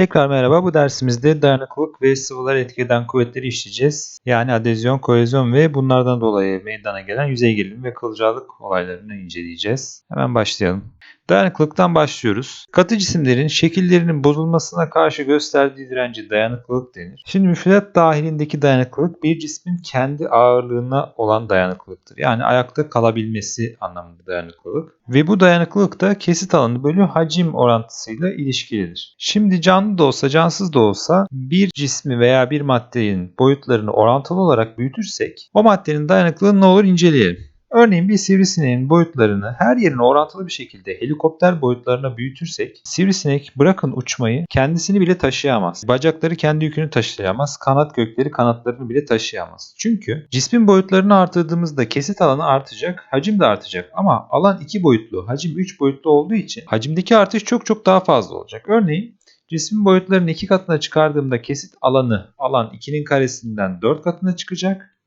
Tekrar merhaba. Bu dersimizde dayanıklılık ve sıvılar etki eden kuvvetleri işleyeceğiz. Yani adezyon, kohezyon ve bunlardan dolayı meydana gelen yüzey gerilim ve kılcallık olaylarını inceleyeceğiz. Hemen başlayalım. Dayanıklılıktan başlıyoruz. Katı cisimlerin şekillerinin bozulmasına karşı gösterdiği direnci dayanıklılık denir. Şimdi müfredat dahilindeki dayanıklılık bir cismin kendi ağırlığına olan dayanıklılıktır. Yani ayakta kalabilmesi anlamında dayanıklılık. Ve bu dayanıklılık da kesit alanı bölü hacim orantısıyla ilişkilidir. Şimdi canlı da olsa cansız da olsa bir cismi veya bir maddenin boyutlarını orantılı olarak büyütürsek o maddenin dayanıklılığını ne olur inceleyelim. Örneğin bir sivrisineğin boyutlarını her yerine orantılı bir şekilde helikopter boyutlarına büyütürsek sivrisinek bırakın uçmayı kendisini bile taşıyamaz. Bacakları kendi yükünü taşıyamaz. Kanat kökleri kanatlarını bile taşıyamaz. Çünkü cismin boyutlarını artırdığımızda kesit alanı artacak, hacim de artacak. Ama alan 2 boyutlu, hacim 3 boyutlu olduğu için hacimdeki artış çok çok daha fazla olacak. Örneğin Cismin boyutlarını 2 katına çıkardığımda kesit alanı alan 2'nin karesinden 4 katına çıkacak.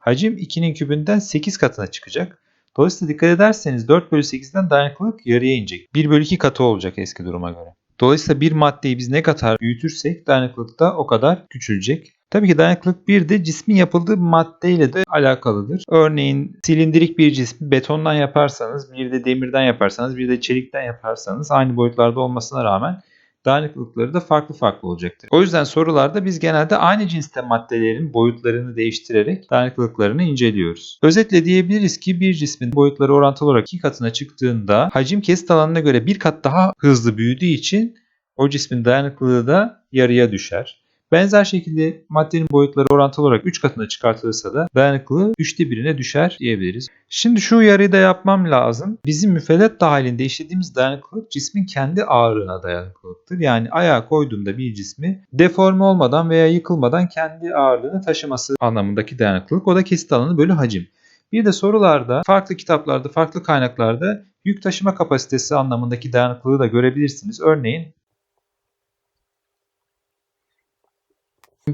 Hacim 2'nin kübünden 8 katına çıkacak. Dolayısıyla dikkat ederseniz 4 bölü 8'den dayanıklılık yarıya inecek. 1 bölü 2 katı olacak eski duruma göre. Dolayısıyla bir maddeyi biz ne kadar büyütürsek dayanıklılık da o kadar küçülecek. Tabii ki dayanıklılık bir de cismin yapıldığı maddeyle de alakalıdır. Örneğin silindirik bir cismi betondan yaparsanız, bir de demirden yaparsanız, bir de çelikten yaparsanız aynı boyutlarda olmasına rağmen dayanıklılıkları da farklı farklı olacaktır. O yüzden sorularda biz genelde aynı cinste maddelerin boyutlarını değiştirerek dayanıklılıklarını inceliyoruz. Özetle diyebiliriz ki bir cismin boyutları orantılı olarak iki katına çıktığında hacim kesit alanına göre bir kat daha hızlı büyüdüğü için o cismin dayanıklılığı da yarıya düşer. Benzer şekilde maddenin boyutları orantılı olarak 3 katına çıkartılırsa da dayanıklılığı 3'te birine düşer diyebiliriz. Şimdi şu uyarıyı da yapmam lazım. Bizim müfredat dahilinde işlediğimiz dayanıklılık cismin kendi ağırlığına dayanıklılıktır. Yani ayağa koyduğumda bir cismi deforme olmadan veya yıkılmadan kendi ağırlığını taşıması anlamındaki dayanıklılık. O da kesit alanı bölü hacim. Bir de sorularda farklı kitaplarda, farklı kaynaklarda yük taşıma kapasitesi anlamındaki dayanıklılığı da görebilirsiniz. Örneğin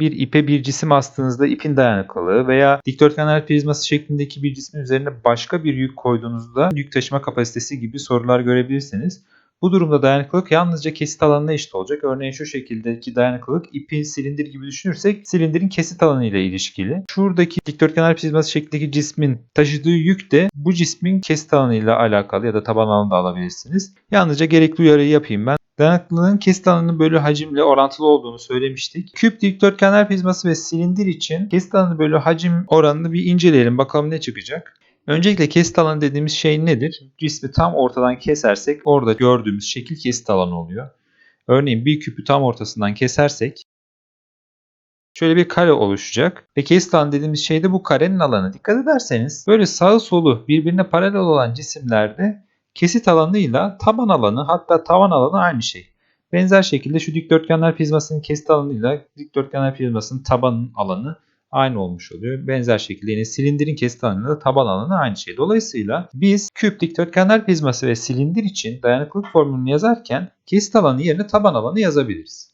bir ipe bir cisim astığınızda ipin dayanıklılığı veya dikdörtgenler prizması şeklindeki bir cismin üzerine başka bir yük koyduğunuzda yük taşıma kapasitesi gibi sorular görebilirsiniz. Bu durumda dayanıklılık yalnızca kesit alanına eşit olacak. Örneğin şu şekildeki dayanıklılık ipi silindir gibi düşünürsek silindirin kesit alanı ile ilişkili. Şuradaki dikdörtgenler prizması şeklindeki cismin taşıdığı yük de bu cismin kesit alanı ile alakalı ya da taban alanı da alabilirsiniz. Yalnızca gerekli uyarıyı yapayım ben. Dayanıklılığın kesit alanının bölü hacimle orantılı olduğunu söylemiştik. Küp dikdörtgenler prizması ve silindir için kesit alanı bölü hacim oranını bir inceleyelim. Bakalım ne çıkacak. Öncelikle kesit alanı dediğimiz şey nedir? Cismi tam ortadan kesersek orada gördüğümüz şekil kesit alanı oluyor. Örneğin bir küpü tam ortasından kesersek şöyle bir kare oluşacak. Ve kesit alanı dediğimiz şey de bu karenin alanı. Dikkat ederseniz böyle sağı solu birbirine paralel olan cisimlerde kesit alanıyla taban alanı hatta tavan alanı aynı şey. Benzer şekilde şu dikdörtgenler prizmasının kesit alanıyla dikdörtgenler prizmasının taban alanı aynı olmuş oluyor. Benzer şekilde yine silindirin kesit alanıyla da taban alanı aynı şey. Dolayısıyla biz küp dikdörtgenler prizması ve silindir için dayanıklılık formülünü yazarken kesit alanı yerine taban alanı yazabiliriz.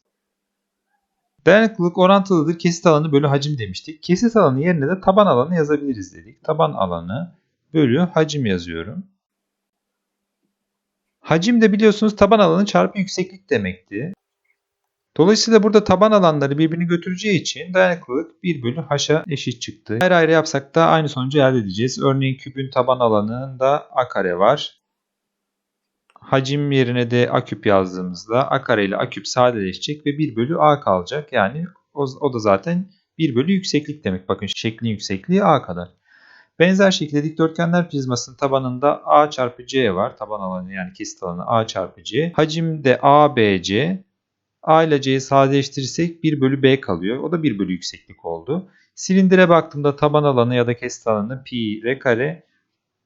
Dayanıklılık orantılıdır kesit alanı bölü hacim demiştik. Kesit alanı yerine de taban alanı yazabiliriz dedik. Taban alanı bölü hacim yazıyorum. Hacim de biliyorsunuz taban alanı çarpı yükseklik demekti. Dolayısıyla burada taban alanları birbirini götüreceği için dayanıklılık 1 bölü h'a eşit çıktı. Ayrı ayrı yapsak da aynı sonucu elde edeceğiz. Örneğin küpün taban alanında a kare var. Hacim yerine de a küp yazdığımızda a kare ile a küp sadeleşecek ve 1 bölü a kalacak. Yani o, o da zaten 1 bölü yükseklik demek. Bakın şeklin yüksekliği a kadar. Benzer şekilde dikdörtgenler prizmasının tabanında A çarpı C var. Taban alanı yani kesit alanı A çarpı C. Hacim de A, B, C. A ile C'yi sadeleştirirsek 1 bölü B kalıyor. O da 1 bölü yükseklik oldu. Silindire baktığımda taban alanı ya da kesit alanı pi r kare.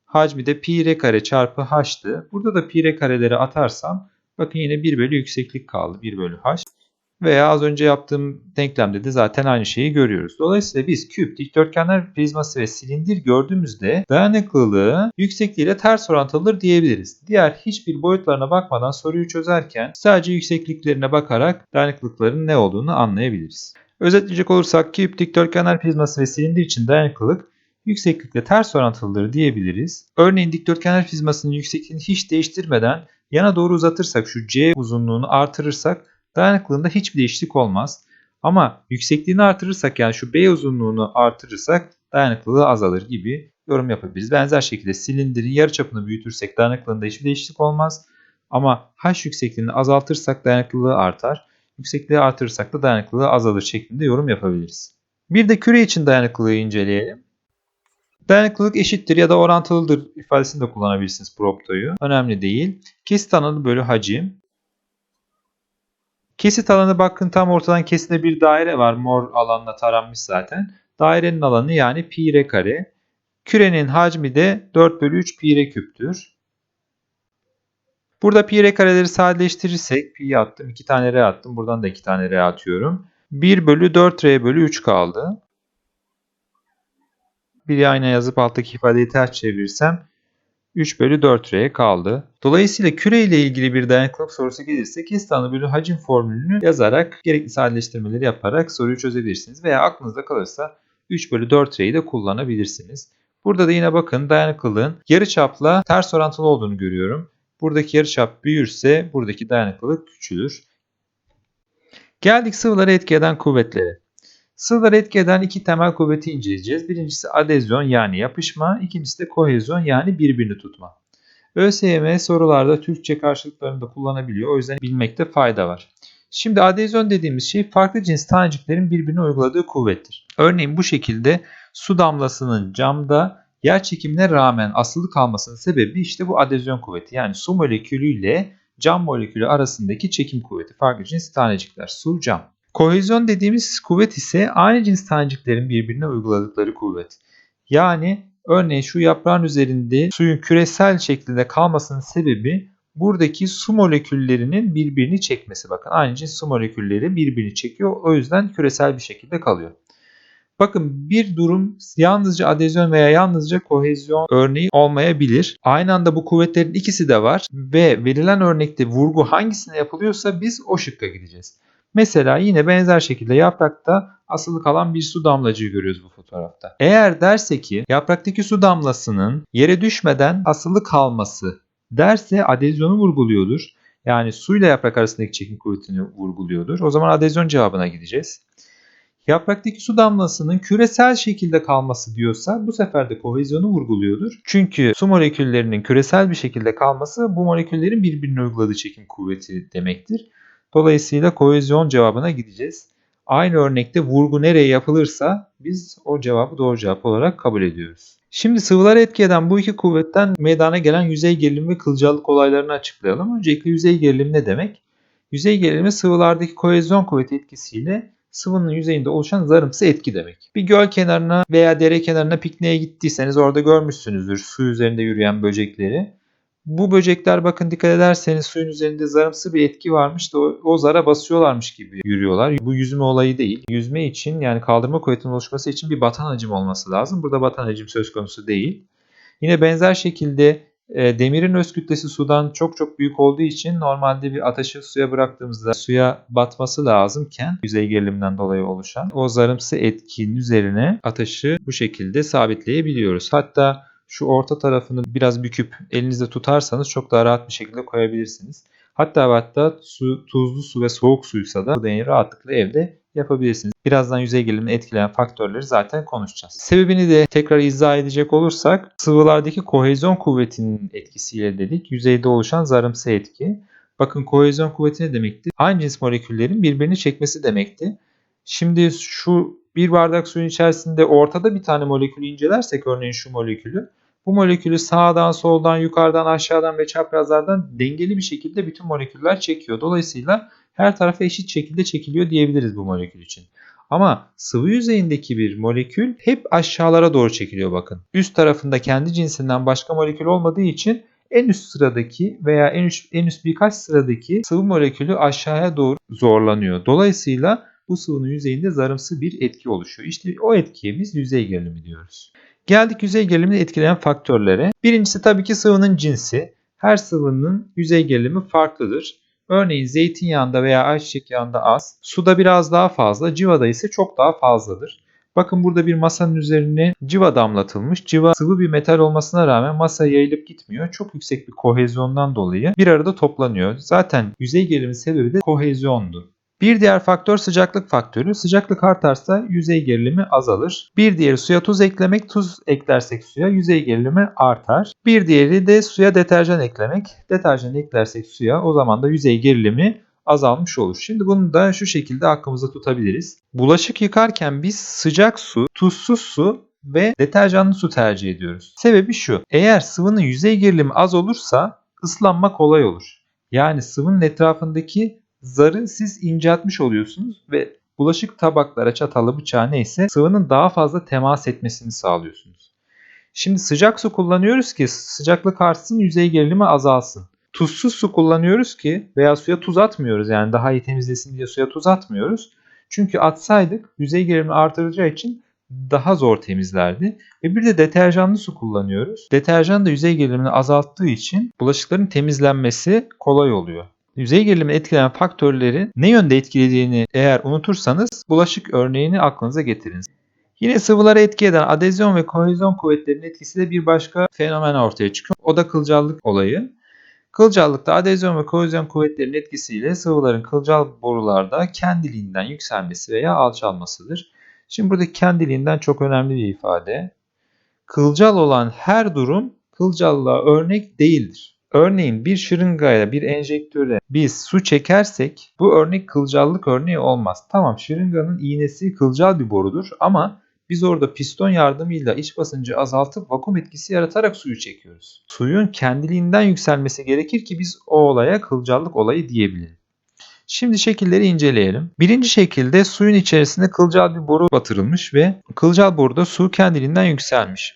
Hacmi de pi r kare çarpı h'tı. Burada da pi r kareleri atarsam bakın yine 1 bölü yükseklik kaldı. 1 bölü h. Veya az önce yaptığım denklemde de zaten aynı şeyi görüyoruz. Dolayısıyla biz küp, dikdörtgenler prizması ve silindir gördüğümüzde dayanıklılığı yüksekliğiyle ters orantılıdır diyebiliriz. Diğer hiçbir boyutlarına bakmadan soruyu çözerken sadece yüksekliklerine bakarak dayanıklılıkların ne olduğunu anlayabiliriz. Özetleyecek olursak küp, dikdörtgenler prizması ve silindir için dayanıklılık yükseklikle ters orantılıdır diyebiliriz. Örneğin dikdörtgenler prizmasının yüksekliğini hiç değiştirmeden yana doğru uzatırsak şu C uzunluğunu artırırsak dayanıklılığında hiçbir değişiklik olmaz. Ama yüksekliğini artırırsak yani şu B uzunluğunu artırırsak dayanıklılığı azalır gibi yorum yapabiliriz. Benzer şekilde silindirin yarıçapını büyütürsek dayanıklılığında hiçbir değişiklik olmaz. Ama H yüksekliğini azaltırsak dayanıklılığı artar. Yüksekliği artırırsak da dayanıklılığı azalır şeklinde yorum yapabiliriz. Bir de küre için dayanıklılığı inceleyelim. Dayanıklılık eşittir ya da orantılıdır ifadesini de kullanabilirsiniz proptoyu. Önemli değil. Kesit alanı bölü hacim. Kesit alanı bakın tam ortadan kesinde bir daire var. Mor alanla taranmış zaten. Dairenin alanı yani pi r kare. Kürenin hacmi de 4 bölü 3 pi r küptür. Burada pi r kareleri sadeleştirirsek pi attım. 2 tane r attım. Buradan da 2 tane r atıyorum. 1 bölü 4 r bölü 3 kaldı. Bir ayna yazıp alttaki ifadeyi ters çevirirsem 3 bölü 4 r kaldı. Dolayısıyla küre ile ilgili bir dayanıklılık sorusu gelirse kesit alanı bölü hacim formülünü yazarak gerekli sadeleştirmeleri yaparak soruyu çözebilirsiniz. Veya aklınızda kalırsa 3 bölü 4 r'yi de kullanabilirsiniz. Burada da yine bakın dayanıklılığın yarıçapla ters orantılı olduğunu görüyorum. Buradaki yarıçap büyürse buradaki dayanıklılık küçülür. Geldik sıvıları etki eden kuvvetlere. Sıvıları etki eden iki temel kuvveti inceleyeceğiz. Birincisi adezyon yani yapışma, ikincisi de kohezyon yani birbirini tutma. ÖSYM sorularda Türkçe karşılıklarını da kullanabiliyor. O yüzden bilmekte fayda var. Şimdi adezyon dediğimiz şey farklı cins taneciklerin birbirine uyguladığı kuvvettir. Örneğin bu şekilde su damlasının camda yer çekimine rağmen asılı kalmasının sebebi işte bu adezyon kuvveti. Yani su molekülü ile cam molekülü arasındaki çekim kuvveti. Farklı cins tanecikler su, cam. Kohezyon dediğimiz kuvvet ise aynı cins taneciklerin birbirine uyguladıkları kuvvet. Yani örneğin şu yaprağın üzerinde suyun küresel şeklinde kalmasının sebebi buradaki su moleküllerinin birbirini çekmesi. Bakın aynı cins su molekülleri birbirini çekiyor. O yüzden küresel bir şekilde kalıyor. Bakın bir durum yalnızca adezyon veya yalnızca kohezyon örneği olmayabilir. Aynı anda bu kuvvetlerin ikisi de var ve verilen örnekte vurgu hangisine yapılıyorsa biz o şıkka gideceğiz. Mesela yine benzer şekilde yaprakta asılı kalan bir su damlacığı görüyoruz bu fotoğrafta. Eğer derse ki yapraktaki su damlasının yere düşmeden asılı kalması derse adezyonu vurguluyordur. Yani suyla yaprak arasındaki çekim kuvvetini vurguluyordur. O zaman adezyon cevabına gideceğiz. Yapraktaki su damlasının küresel şekilde kalması diyorsa bu sefer de kohezyonu vurguluyordur. Çünkü su moleküllerinin küresel bir şekilde kalması bu moleküllerin birbirine uyguladığı çekim kuvveti demektir. Dolayısıyla kohezyon cevabına gideceğiz. Aynı örnekte vurgu nereye yapılırsa biz o cevabı doğru cevap olarak kabul ediyoruz. Şimdi sıvıları etki eden bu iki kuvvetten meydana gelen yüzey gerilim ve kılcallık olaylarını açıklayalım. Öncelikle yüzey gerilim ne demek? Yüzey gerilimi sıvılardaki kohezyon kuvveti etkisiyle sıvının yüzeyinde oluşan zarımsı etki demek. Bir göl kenarına veya dere kenarına pikniğe gittiyseniz orada görmüşsünüzdür su üzerinde yürüyen böcekleri. Bu böcekler bakın dikkat ederseniz suyun üzerinde zarımsı bir etki varmış da o, o zara basıyorlarmış gibi yürüyorlar. Bu yüzme olayı değil. Yüzme için yani kaldırma kuvvetinin oluşması için bir batan hacim olması lazım. Burada batan hacim söz konusu değil. Yine benzer şekilde e, demirin öz kütlesi sudan çok çok büyük olduğu için normalde bir ateşi suya bıraktığımızda suya batması lazımken yüzey geriliminden dolayı oluşan o zarımsı etkinin üzerine ateşi bu şekilde sabitleyebiliyoruz. Hatta şu orta tarafını biraz büküp elinizde tutarsanız çok daha rahat bir şekilde koyabilirsiniz. Hatta hatta su, tuzlu su ve soğuk suysa da bu deneyi rahatlıkla evde yapabilirsiniz. Birazdan yüzey gerilimini etkileyen faktörleri zaten konuşacağız. Sebebini de tekrar izah edecek olursak sıvılardaki kohezyon kuvvetinin etkisiyle dedik. Yüzeyde oluşan zarımsı etki. Bakın kohezyon kuvveti ne demekti? Aynı cins moleküllerin birbirini çekmesi demekti. Şimdi şu bir bardak suyun içerisinde ortada bir tane molekülü incelersek örneğin şu molekülü bu molekülü sağdan, soldan, yukarıdan, aşağıdan ve çaprazlardan dengeli bir şekilde bütün moleküller çekiyor. Dolayısıyla her tarafa eşit şekilde çekiliyor diyebiliriz bu molekül için. Ama sıvı yüzeyindeki bir molekül hep aşağılara doğru çekiliyor bakın. Üst tarafında kendi cinsinden başka molekül olmadığı için en üst sıradaki veya en üst, en üst birkaç sıradaki sıvı molekülü aşağıya doğru zorlanıyor. Dolayısıyla bu sıvının yüzeyinde zarımsı bir etki oluşuyor. İşte o etkiye biz yüzey gerilimi diyoruz. Geldik yüzey gerilimini etkileyen faktörlere. Birincisi tabii ki sıvının cinsi. Her sıvının yüzey gerilimi farklıdır. Örneğin zeytinyağında veya ayçiçek yağında az, suda biraz daha fazla, civada ise çok daha fazladır. Bakın burada bir masanın üzerine civa damlatılmış. Civa sıvı bir metal olmasına rağmen masaya yayılıp gitmiyor. Çok yüksek bir kohezyondan dolayı bir arada toplanıyor. Zaten yüzey gerilimin sebebi de kohezyondu. Bir diğer faktör sıcaklık faktörü. Sıcaklık artarsa yüzey gerilimi azalır. Bir diğeri suya tuz eklemek. Tuz eklersek suya yüzey gerilimi artar. Bir diğeri de suya deterjan eklemek. Deterjan eklersek suya o zaman da yüzey gerilimi azalmış olur. Şimdi bunu da şu şekilde aklımızda tutabiliriz. Bulaşık yıkarken biz sıcak su, tuzsuz su ve deterjanlı su tercih ediyoruz. Sebebi şu. Eğer sıvının yüzey gerilimi az olursa ıslanma kolay olur. Yani sıvının etrafındaki zarı siz inceltmiş oluyorsunuz ve bulaşık tabaklara, çatalı, bıçağı neyse sıvının daha fazla temas etmesini sağlıyorsunuz. Şimdi sıcak su kullanıyoruz ki sıcaklık artsın, yüzey gerilimi azalsın. Tuzsuz su kullanıyoruz ki veya suya tuz atmıyoruz yani daha iyi temizlesin diye suya tuz atmıyoruz. Çünkü atsaydık yüzey gerilimi artıracağı için daha zor temizlerdi. Ve bir de deterjanlı su kullanıyoruz. Deterjan da yüzey gerilimini azalttığı için bulaşıkların temizlenmesi kolay oluyor. Yüzey gerilimini etkileyen faktörleri ne yönde etkilediğini eğer unutursanız bulaşık örneğini aklınıza getirin. Yine sıvılara etki eden adezyon ve kohezyon kuvvetlerinin etkisi de bir başka fenomen ortaya çıkıyor. O da kılcallık olayı. Kılcallıkta adezyon ve kohezyon kuvvetlerinin etkisiyle sıvıların kılcal borularda kendiliğinden yükselmesi veya alçalmasıdır. Şimdi buradaki kendiliğinden çok önemli bir ifade. Kılcal olan her durum kılcallığa örnek değildir. Örneğin bir şırıngayla bir enjektöre biz su çekersek bu örnek kılcallık örneği olmaz. Tamam şırınganın iğnesi kılcal bir borudur ama biz orada piston yardımıyla iç basıncı azaltıp vakum etkisi yaratarak suyu çekiyoruz. Suyun kendiliğinden yükselmesi gerekir ki biz o olaya kılcallık olayı diyebilelim. Şimdi şekilleri inceleyelim. Birinci şekilde suyun içerisine kılcal bir boru batırılmış ve kılcal boruda su kendiliğinden yükselmiş.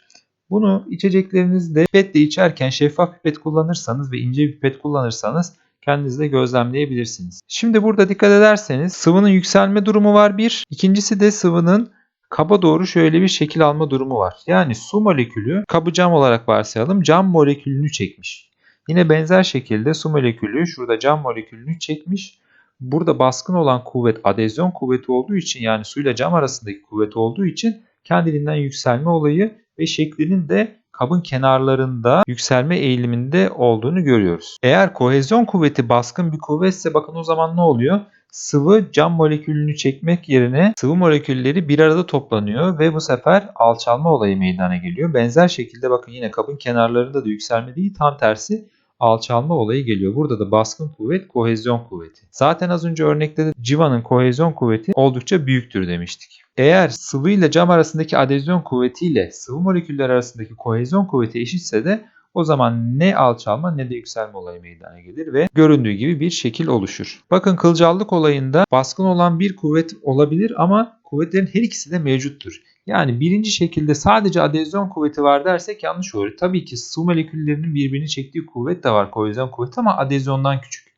Bunu içeceklerinizde pipetle içerken şeffaf pipet kullanırsanız ve ince pipet kullanırsanız kendiniz de gözlemleyebilirsiniz. Şimdi burada dikkat ederseniz sıvının yükselme durumu var bir. İkincisi de sıvının kaba doğru şöyle bir şekil alma durumu var. Yani su molekülü kabı cam olarak varsayalım cam molekülünü çekmiş. Yine benzer şekilde su molekülü şurada cam molekülünü çekmiş. Burada baskın olan kuvvet adezyon kuvveti olduğu için yani suyla cam arasındaki kuvvet olduğu için kendiliğinden yükselme olayı ve şeklinin de kabın kenarlarında yükselme eğiliminde olduğunu görüyoruz. Eğer kohezyon kuvveti baskın bir kuvvetse bakın o zaman ne oluyor? Sıvı cam molekülünü çekmek yerine sıvı molekülleri bir arada toplanıyor ve bu sefer alçalma olayı meydana geliyor. Benzer şekilde bakın yine kabın kenarlarında da yükselme değil tam tersi alçalma olayı geliyor. Burada da baskın kuvvet kohezyon kuvveti. Zaten az önce örnekte de civanın kohezyon kuvveti oldukça büyüktür demiştik. Eğer sıvı ile cam arasındaki adezyon kuvveti ile sıvı moleküller arasındaki kohezyon kuvveti eşitse de o zaman ne alçalma ne de yükselme olayı meydana gelir ve göründüğü gibi bir şekil oluşur. Bakın kılcallık olayında baskın olan bir kuvvet olabilir ama kuvvetlerin her ikisi de mevcuttur. Yani birinci şekilde sadece adezyon kuvveti var dersek yanlış olur. Tabii ki su moleküllerinin birbirini çektiği kuvvet de var kohezyon kuvveti ama adezyondan küçük.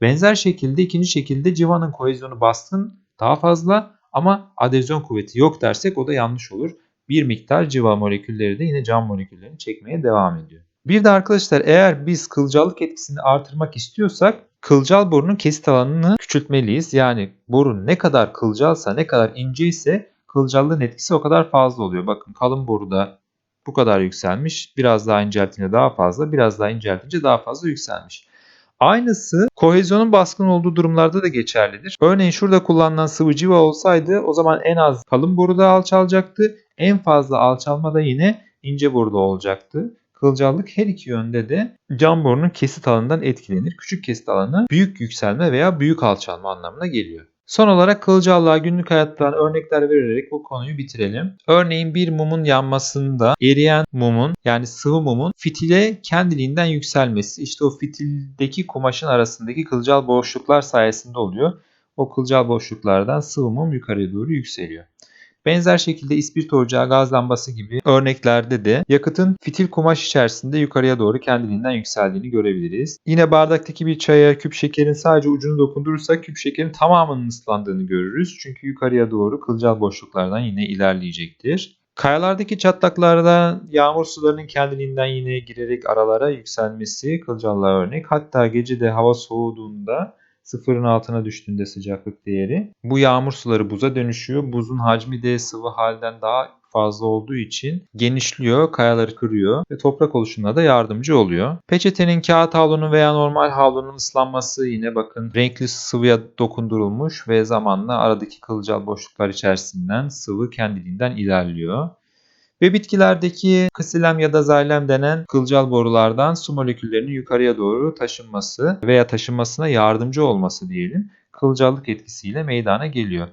Benzer şekilde ikinci şekilde civanın kohezyonu baskın daha fazla ama adezyon kuvveti yok dersek o da yanlış olur. Bir miktar civa molekülleri de yine cam moleküllerini çekmeye devam ediyor. Bir de arkadaşlar eğer biz kılcallık etkisini artırmak istiyorsak kılcal borunun kesit alanını küçültmeliyiz. Yani boru ne kadar kılcalsa ne kadar ince ise kılcallığın etkisi o kadar fazla oluyor. Bakın kalın boruda bu kadar yükselmiş. Biraz daha inceltince daha fazla, biraz daha inceltince daha fazla yükselmiş. Aynısı kohezyonun baskın olduğu durumlarda da geçerlidir. Örneğin şurada kullanılan sıvı civa olsaydı o zaman en az kalın boruda alçalacaktı. En fazla alçalma da yine ince boruda olacaktı. Kılcallık her iki yönde de cam borunun kesit alanından etkilenir. Küçük kesit alanı büyük yükselme veya büyük alçalma anlamına geliyor. Son olarak kılcallığa günlük hayattan örnekler vererek bu konuyu bitirelim. Örneğin bir mumun yanmasında eriyen mumun yani sıvı mumun fitile kendiliğinden yükselmesi işte o fitildeki kumaşın arasındaki kılcal boşluklar sayesinde oluyor. O kılcal boşluklardan sıvı mum yukarıya doğru yükseliyor. Benzer şekilde ispirto ocağı, gaz lambası gibi örneklerde de yakıtın fitil kumaş içerisinde yukarıya doğru kendiliğinden yükseldiğini görebiliriz. Yine bardaktaki bir çaya küp şekerin sadece ucunu dokundurursak küp şekerin tamamının ıslandığını görürüz. Çünkü yukarıya doğru kılcal boşluklardan yine ilerleyecektir. Kayalardaki çatlaklarda yağmur sularının kendiliğinden yine girerek aralara yükselmesi kılcallığa örnek. Hatta gece de hava soğuduğunda sıfırın altına düştüğünde sıcaklık değeri. Bu yağmur suları buza dönüşüyor. Buzun hacmi de sıvı halden daha fazla olduğu için genişliyor, kayaları kırıyor ve toprak oluşumuna da yardımcı oluyor. Peçetenin kağıt havlunun veya normal havlunun ıslanması yine bakın renkli sıvıya dokundurulmuş ve zamanla aradaki kılcal boşluklar içerisinden sıvı kendiliğinden ilerliyor. Ve bitkilerdeki ksilem ya da zaylem denen kılcal borulardan su moleküllerinin yukarıya doğru taşınması veya taşınmasına yardımcı olması diyelim kılcallık etkisiyle meydana geliyor.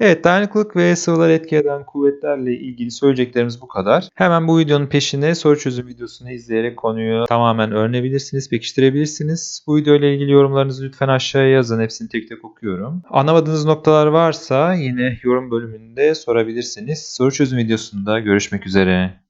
Evet dayanıklılık ve sıvılar etki eden kuvvetlerle ilgili söyleyeceklerimiz bu kadar. Hemen bu videonun peşine soru çözüm videosunu izleyerek konuyu tamamen öğrenebilirsiniz, pekiştirebilirsiniz. Bu video ile ilgili yorumlarınızı lütfen aşağıya yazın. Hepsini tek tek okuyorum. Anlamadığınız noktalar varsa yine yorum bölümünde sorabilirsiniz. Soru çözüm videosunda görüşmek üzere.